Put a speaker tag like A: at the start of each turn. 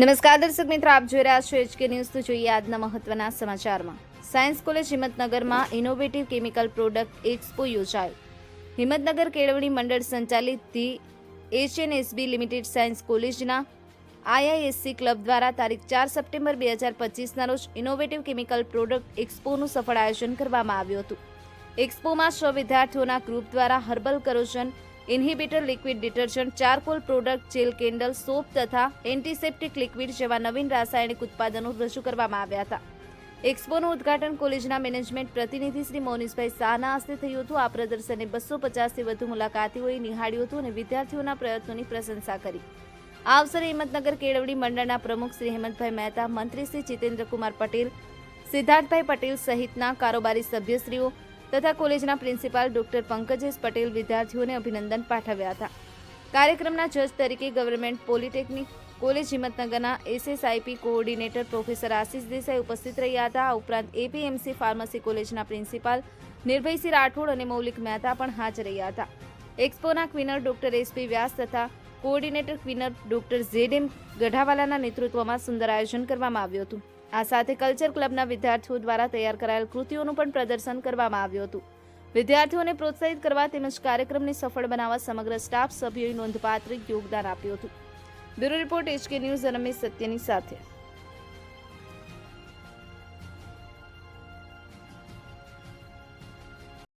A: નમસ્કાર દર્શક મિત્રો, આપ જોઈ રહ્યા છો એચકે ન્યૂઝ તો જોઈએ આજના મહત્વના સમાચારમાં. સાયન્સ કોલેજ હિંમતનગરમાં ઇનોવેટિવ કેમિકલ પ્રોડક્ટ એક્સપો યોજાયો. હિંમતનગર કેળવણી મંડળ સંચાલિત ધી એચએનએસબી લિમિટેડ સાયન્સ કોલેજના આઈઆઈએસસી ક્લબ દ્વારા તારીખ ચાર સપ્ટેમ્બર બે હજાર પચીસના રોજ ઇનોવેટિવ કેમિકલ પ્રોડક્ટ એક્સપોનું સફળ આયોજન કરવામાં આવ્યું હતું. એક્સપોમાં છ વિદ્યાર્થીઓના ગ્રુપ દ્વારા herbal corrosion inhibitor liquid detergent, charcoal product, gel candle, soap તથા એન્ટિસેપ્ટિક લિક્વિડ જેવા નવીન રાસાયણિક ઉત્પાદનો રજૂ કરવામાં આવ્યા હતા. એક્સપોનું ઉદ્ઘાટન કોલેજના મેનેજમેન્ટ પ્રતિનિધિ શ્રી મોનીશભાઈ શાહના હસ્તે થયું હતું. આ પ્રદર્શને બસો પચાસથી વધુ મુલાકાતીઓએ નિહાળ્યું હતું અને વિદ્યાર્થીઓના પ્રયત્નોની પ્રશંસા કરી. આ અવસરે હિંમતનગર કેળવણી મંડળના પ્રમુખ શ્રી હેમંતભાઈ મહેતા, મંત્રી શ્રી જીતેન્દ્રકુમાર પટેલ, સિદ્ધાર્થભાઈ પટેલ સહિતના કારોબારી સભ્યશ્રીઓ તથા કોલેજના પ્રિન્સિપાલ ડોક્ટર પંકજેશ પટેલ વિદ્યાર્થીઓને અભિનંદન પાઠવ્યા હતા. કાર્યક્રમના જજ તરીકે government polytechnic college હિંમતનગરના SSIP coordinator professor Ashish Desai ઉપસ્થિત રહ્યા હતા. આ ઉપરાંત એપીએમસી ફાર્મસી કોલેજના પ્રિન્સિપાલ નિર્ભયસિંહ રાઠોડ અને મૌલિક મહેતા પણ હાજર રહ્યા હતા. એક્સપોના ક્વિનર ડોક્ટર એસપી વ્યાસ તથા coordinator convener doctor Z M ગઢાવાલાના નેતૃત્વમાં સુંદર આયોજન કરવામાં આવ્યું હતું. આ સાથે કલ્ચર ક્લબના વિદ્યાર્થીઓ દ્વારા તૈયાર કરાયેલ કૃતિઓનું પણ પ્રદર્શન કરવામાં આવ્યું હતું. વિદ્યાર્થીઓને પ્રોત્સાહિત કરવા તેમજ કાર્યક્રમને સફળ બનાવવા સમગ્ર સ્ટાફ સભ્યોએ નોંધપાત્ર યોગદાન આપ્યું હતું. Bureau report HK news Ramesh સત્યની સાથે.